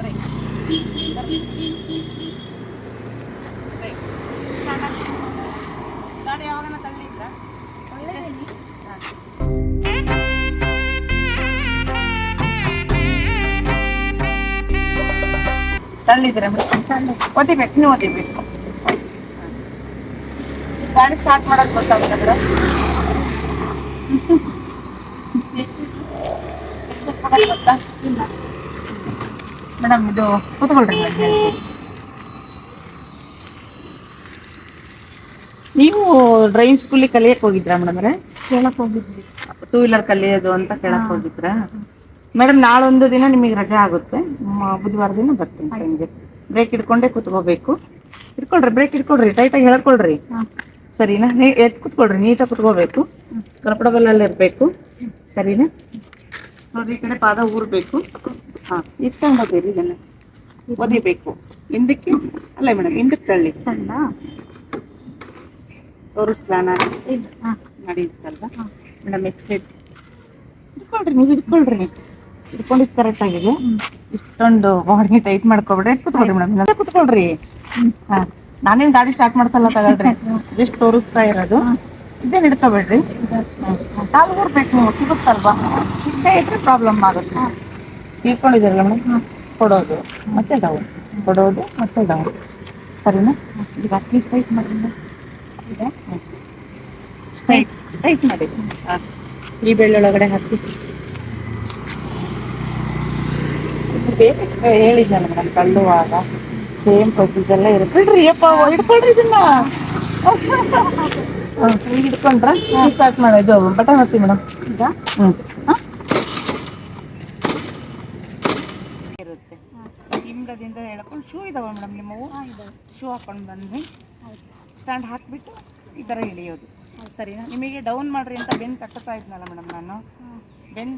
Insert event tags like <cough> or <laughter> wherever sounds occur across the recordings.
Break ಗಾಡಿ ಯಾವಾಗನ ತಳ್ಳಿದ್ರಾ? ತಳ್ಳಿದ್ರ ಓದಿಬೇಕು ನೀವು ಓದಿಬೇಕು. ಗಾಡಿ ಸ್ಟಾರ್ಟ್ ಮಾಡೋದು ಗೊತ್ತಾಗುತ್ತೆ <laughs> <laughs> ಗೊತ್ತಾ ಮೇಡಮ್ ಇದು ಕೂತ್ಕೊಳ್ರಿ ನೀವು ಡ್ರೈವಿಂಗ್ ಸ್ಕೂಲಿಗೆ ಕಲಿಯಕ್ಕೆ ಹೋಗಿದ್ರಾ ಮೇಡಮ್ ಅವರೇ? ಕೇಳಕ್ ಹೋಗಿದ್ವಿ. ಟೂ ವೀಲರ್ ಕಲಿಯೋದು ಅಂತ ಕೇಳಕ್ ಹೋಗಿದ್ರಾ? ಮೇಡಮ್ ನಾಳೊಂದು ದಿನ ನಿಮಗೆ ರಜೆ ಆಗುತ್ತೆ. ಮ- ಬುಧವಾರ ದಿನ ಬರ್ತೀನಿ ಸಂಜೆ. ಬ್ರೇಕ್ ಹಿಡ್ಕೊಂಡೇ ಕೂತ್ಕೋಬೇಕು. ಇಟ್ಕೊಳ್ರಿ ಬ್ರೇಕ್ ಹಿಡ್ಕೊಳ್ರಿ ಟೈಟಾಗಿ ಹೇಳ್ಕೊಳ್ರಿ. ಸರಿನಾ? ನೀ ಎತ್ ಕೂತ್ಕೊಳ್ರಿ ನೀಟಾಗಿ ಕೂತ್ಕೋಬೇಕು. ಕಂಫರ್ಟಬಲ್ ಅಲ್ಲಿ ಇರಬೇಕು. ಸರಿನಾ? ನೋಡ್ರಿ ಈ ಕಡೆ ಪಾದ ಊರ್ಬೇಕು. ಹಾ ಇಟ್ಕೊಂಡು ಹೋಗಿರಿ ಇದನ್ನು. ಒದಿಬೇಕು ಹಿಂದಕ್ಕೆ ಅಲ್ಲ ಮೇಡಮ್ ಹಿಂದಕ್ಕೆ ತಳ್ಳಿ. ತಂಡ ತೋರಿಸ್ಲಾ ನಾನು ನಡೀತಲ್ವ? ಮೇಡಮ್ ಎಕ್ಸೈಟ್ ಇಟ್ಕೊಳ್ರಿ ನೀವು ಇಟ್ಕೊಳ್ರಿ. ಇಟ್ಕೊಂಡಿದ್ದು ಕರೆಕ್ಟ್ ಆಗಿದೆ ಇಷ್ಟೊಂದು ಬಾಡಿಗೆ ಟೈಟ್ ಮಾಡ್ಕೊಬೇಡಿ ಎದ್ದು ಕುತ್ಕೊಳ್ರಿ ಮೇಡಮ್ ಕುತ್ಕೊಳ್ರಿ. ಹಾ. ನಾನೇನು ಗಾಡಿ ಸ್ಟಾರ್ಟ್ ಮಾಡ್ಸಲ್ಲ ತಗೊಳ್ರಿ. ಜಸ್ಟ್ ತೋರಿಸ್ತಾ ಇರೋದು. ಇದೇನು ಇಟ್ಕೋಬೇಡ್ರಿ ಕಾಲು ಊರ್ಬೇಕು ನೀವು ಸಿಗುತ್ತಲ್ವಾ? ಸಿಗದೆ ಇದ್ರೆ ಪ್ರಾಬ್ಲಮ್ ಆಗುತ್ತೆ. ಹಿಡ್ಕೊಂಡಿದ್ದೀರಲ್ಲ ಮೇಡಮ್ ಕೊಡೋದು. ಮತ್ತೆ ಡೌನ್ ಕೊಡೋದು ಮತ್ತೆ ಡೌನ್ ಸರಿನಾ? ಈಗ ಅಟ್ಲೀಸ್ಟ್ ಸ್ಟ್ರೈಟ್ ಮಾಡಿ ಇದೆ ಸ್ಟ್ರೈಟ್ ಸ್ಟ್ರೈಟ್ ಮಾಡಿ. ಹಾಂ. ಈ ಬೆಳ್ಳೊಳಗಡೆ ಹಾಕಿ. ಬೇಸಿಕ್ ಹೇಳಿದ್ನಲ್ಲ ಮೇಡಮ್ ಕಳ್ಳುವಾಗ ಸೇಮ್ ಪ್ರೊಸೀಸ್ ಎಲ್ಲ ಇರುತ್ತೆ. ಬಿಡ್ರಿ ಅಪ್ಪ ಹಿಡ್ಕೊಳ್ರಿ ಇದನ್ನ. ಹಿಡ್ಕೊಂಡ್ರೆ ಈಗ ಸ್ಟಾರ್ಟ್ ಮಾಡೋದು. ಬಟನ್ ಹತ್ತಿ ಮೇಡಮ್ ಈಗ? ಹ್ಞೂ ಇರುತ್ತೆ. ಹಿಂಗದಿಂದ ಹೇಳ್ಕೊಂಡು ಶೂ ಇದಾವೆ ಮೇಡಮ್ ನಿಮ್ಮವು? ಶೂ ಹಾಕೊಂಡು ಬಂದ್ವಿ. ಸ್ಟ್ಯಾಂಡ್ ಹಾಕಿಬಿಟ್ಟು ಈ ಥರ ಇಳಿಯೋದು ಸರಿನಾ? ನಿಮಗೆ ಡೌನ್ ಮಾಡ್ರಿ ಅಂತ ಬೆನ್ ತಟ್ಟತಾ ಇದ್ನಲ್ಲ ಮೇಡಮ್ ನಾನು. ಬೆನ್.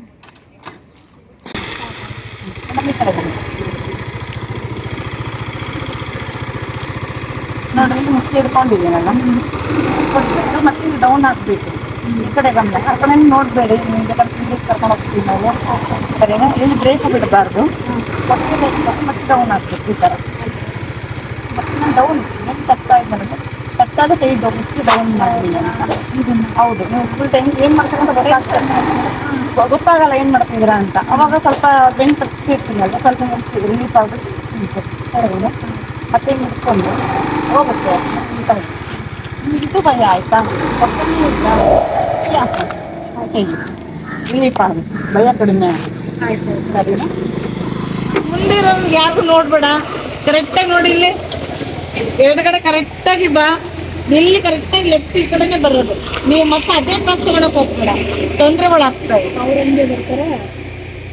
ನೋಡ್ರಿ ಮುಚ್ಚಿ ಹಿಡ್ಕೊಂಡಿದ್ದೀನಲ್ಲ ಕೊಟ್ಬಿಟ್ಟು ಮತ್ತೆ ಇಲ್ಲಿ ಡೌನ್ ಹಾಕ್ಬೇಕು ಈ ಕಡೆ ಬಂದ. ಆ ಕಡೆ ನೋಡಬೇಡಿ ನಿಮಗೆ ಕರ್ಕೊಂಡು ಹೋಗ್ತೀವಿ ನಾವು. ಸರಿನಾ? ಇಲ್ಲಿ ಬ್ರೇಕ್ ಬಿಡಬಾರ್ದು. ಮತ್ತೆ ಮತ್ತೆ ಡೌನ್ ಹಾಕ್ಬೇಕು ಈ ಥರ ಮತ್ತೆ ನಾನು ಡೌನ್ ನೆಕ್ಸ್ಟ್ ತಗ್ತಾ ಇದ್ದಾರೆ ತಗ್ತಾದ ಕೈ ಮುಚ್ಚಿ ಡೌನ್ ಮಾಡಿ ಹೌದು. ನೀವು ಫುಲ್ ಟೈಮ್ ಏನು ಮಾಡ್ತಾರೆ ಅಂತ ಗೊತ್ತಾಗ್ತದೆ. ಗೊತ್ತಾಗಲ್ಲ ಏನು ಮಾಡ್ತಿದ್ದೀರಾ ಅಂತ. ಅವಾಗ ಸ್ವಲ್ಪ ಬೆಂಟ್ ತಗ್ಸಿರ್ತೀನಲ್ಲ ಸ್ವಲ್ಪ ಮುಗಿಸಿ ರಿಲೀಫ್ ಆಗುತ್ತೆ ಮತ್ತೆ ಹಿಂಗ್ ಹೋಗುತ್ತೆ. ಹೋಗುತ್ತೆ ಇದು ಭಯ ಆಯ್ತಾ? ರಿಲೀಫ್ ಆಗುತ್ತೆ ಭಯ ಕಡಿಮೆ ಆಗುತ್ತೆ ಸರಿನಾ? ಮುಂದಿರೋ ಯಾರು ನೋಡ್ಬೇಡ. ಕರೆಕ್ಟಾಗಿ ನೋಡಿ ಇಲ್ಲಿ. ಎಡಗಡೆ ಕರೆಕ್ಟಾಗಿ ಬಾ. ಇಲ್ಲಿ ಕರೆಕ್ಟಾಗಿ ಲೆಫ್ಟ್ ಈ ಕಡೆನೆ ಬರೋದು. ನೀವು ಮತ್ತೆ ಅದೇ ಕ್ರಾಸ್ ತಗೊಳಕ್ ಹೋಗ್ಬೇಡ. ತೊಂದರೆಗಳಾಗ್ತವೆ ಅವ್ರ ಹೆಂಗೆ ಬರ್ತಾರೆ?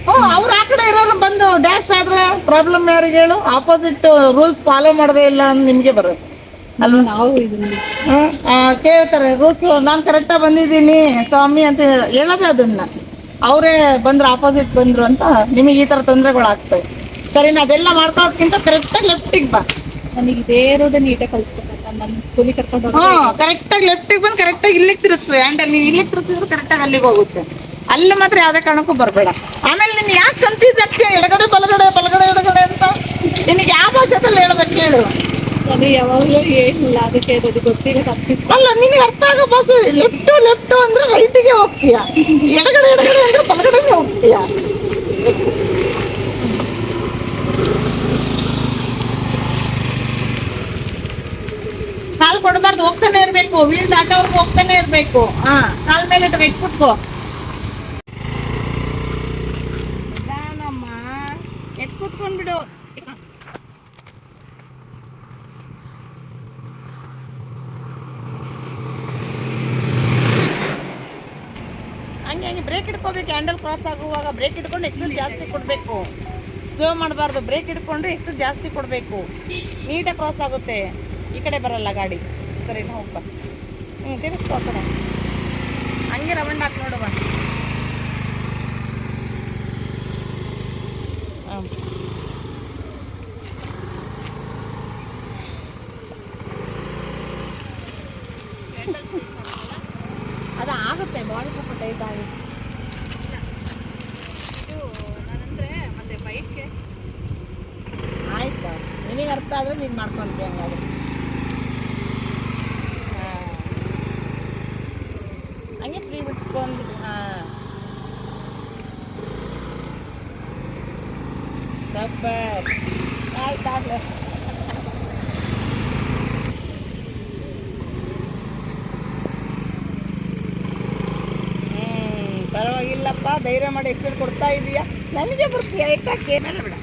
ಹ್ಞೂ ಅವ್ರು ಆ ಕಡೆ ಇರೋರು ಬಂದು ಡ್ಯಾಶ್ ಆದ್ರೆ ಪ್ರಾಬ್ಲಮ್ ಯಾರಿಗೆ ಹೇಳು. ಆಪೋಸಿಟ್ ರೂಲ್ಸ್ ಫಾಲೋ ಮಾಡದೇ ಇಲ್ಲ ಅಂತ ನಿಮಗೆ ಬರುತ್ತೆ ಅಲ್ವಾ? ನಾವು ಕೇಳ್ತಾರೆ ರೂಲ್ಸ್ ನಾನು ಕರೆಕ್ಟಾಗಿ ಬಂದಿದ್ದೀನಿ ಸ್ವಾಮಿ ಅಂತ ಹೇಳೋದೇ ಅದನ್ನ. ಅವರೇ ಬಂದ್ರು ಆಪೋಸಿಟ್ ಬಂದ್ರು ಅಂತ ನಿಮಗೆ ಈ ತರ ತೊಂದರೆಗಳು ಆಗ್ತವೆ ಸರಿ ಅದೆಲ್ಲ ಮಾಡ್ಕೊಳ್ಳೋದ್ಕಿಂತ ಕರೆಕ್ಟಾಗಿ ಲೆಫ್ಟಿಗೆ ಬಾ. ನನಗೆ ಇದೇ ರೋಡ್ ನೀಟಾಗಿ ಕರೆಕ್ಟ್ ನನ್ನ ಸ್ಕೂಲಿಗೆ ಕರ್ಕೊಂಡು ಹಾ ಕರೆಕ್ಟಾಗಿ ಲೆಫ್ಟಿಗೆ ಬಂದು ಕರೆಕ್ಟಾಗಿ ಇಲ್ಲಿಗೆ ತಿರುಗಿಸು. ಹ್ಯಾಂಡಲ್ ನೀವು ಇಲ್ಲಿಗೆ ತಿರುಗಿಸಿದ್ರೆ ಕರೆಕ್ಟಾಗಿ ಅಲ್ಲಿಗೆ ಹೋಗುತ್ತೆ. ಅಲ್ಲಿ ಮಾತ್ರ ಯಾವ್ದೇ ಕಾರಣಕ್ಕೂ ಬರಬೇಡ. ಆಮೇಲೆ ನೀನು ಯಾಕೆ ಕನ್ಫ್ಯೂಸ್ ಆಗ್ತೀಯ? ಎಡಗಡೆ ಬಲಗಡೆ ಬಲಗಡೆ ಎಡಗಡೆ ಅಂತ ನಿನಗೆ ಯಾವ ಭಾಷೆದಲ್ಲಿ ಹೇಳ್ಬೇಕು ಹೇಳು ಅದು ಯಾವಾಗಲೂ ಏನಿಲ್ಲ ಅದಕ್ಕೆ ಅದು ಗೊತ್ತಿಲ್ಲ ತಪ್ಪಿಸ್ ಅಲ್ಲ, ನಿನಗೆ ಅರ್ಥ ಆಗೋ ಭಾಷೆ ಲೆಫ್ಟ್, ಲೆಫ್ಟು ಅಂದ್ರೆ ರೈಟಿಗೆ ಹೋಗ್ತೀಯ. ಎಡಗಡೆ ಎಡಗಡೆ ಅಂದ್ರೆ ಬಲಗಡೆಗೆ ಹೋಗ್ತೀಯ. ಕಾಲ್ ಕೊಡಬಾರ್ದು, ಹೋಗ್ತಾನೆ ಇರ್ಬೇಕು ವೀಲ್ ದಾಟೋರ್ಗು ಹೋಗ್ತಾನೆ ಇರ್ಬೇಕು. ಹಾ, ಕಾಲ್ ಮೇಲೆ ಇಟ್ಬೇಕು ಕುತ್ಕೋ ನಿಧಾನಮ್ಮ ಎತ್ ಕುತ್ಕೊಂಡ್ಬಿಡು ಹಂಗೆ ಹಂಗೆ ಬ್ರೇಕ್ ಹಿಡ್ಕೋಬೇಕು, ಹ್ಯಾಂಡಲ್ ಕ್ರಾಸ್ ಆಗುವಾಗ ಬ್ರೇಕ್ ಹಿಡ್ಕೊಂಡು ಎಕ್ಸಲ್ ಜಾಸ್ತಿ ಕೊಡಬೇಕು. ಸ್ಲೋ ಮಾಡಬಾರ್ದು, ಬ್ರೇಕ್ ಹಿಡ್ಕೊಂಡು ಎಕ್ಸಲ್ ಜಾಸ್ತಿ ಕೊಡಬೇಕು. ನೀಟಾಗಿ ಕ್ರಾಸ್ ಆಗುತ್ತೆ. ಈ ಕಡೆ ಬರಲ್ಲ ಗಾಡಿ. ಸರಿ ಹೋಗ್ಬ. ಹ್ಞೂ ತಿರುಗಿಸ್ಕೋ ಕಡೆ. ಹಂಗೆ ರವಂಡ್ ಹಾಕಿ ನೋಡುವ. ಹಾಂ. ಅದು ಆಗುತ್ತೆ, ಬಾಡಿ ಸ್ವಲ್ಪ ಟೈಟ್ ಆಗುತ್ತೆ ನಾನಂದ್ರೆ ಮತ್ತೆ ಅರ್ಥ ಗೊತ್ತಾದ್ರೆ ನೀನು ಮಾಡ್ಕೊಂತೀಯ ಹಂಗಾದ್ರೆ. ಹಂಗೆ ಫ್ರೀ ಬಿಟ್ಕೊಂಡು ಹಾಂ. ಆಯ್ತಾಗ್ಲೆ ಹ್ಮ್ ಪರವಾಗಿಲ್ಲಪ್ಪ, ಧೈರ್ಯ ಮಾಡಿ ಎಕ್ಸಲ್ ಕೊಡ್ತಾ ಇದೀಯಾ? ನನಗೆ ಬರ್ತೀಯ ಬಿಡ.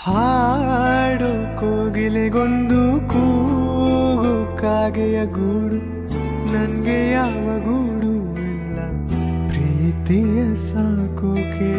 ಹಾಡು ಕೋಗಿಲೆಗೊಂದು ಕೂಗು, ಕಾಗೆಯ ಗೂಡು, ನನ್ಗೆ ಯಾವ ಗೂಡು ಇಲ್ಲ, ಪ್ರೀತಿಯ ಸಾಕೋಕೆ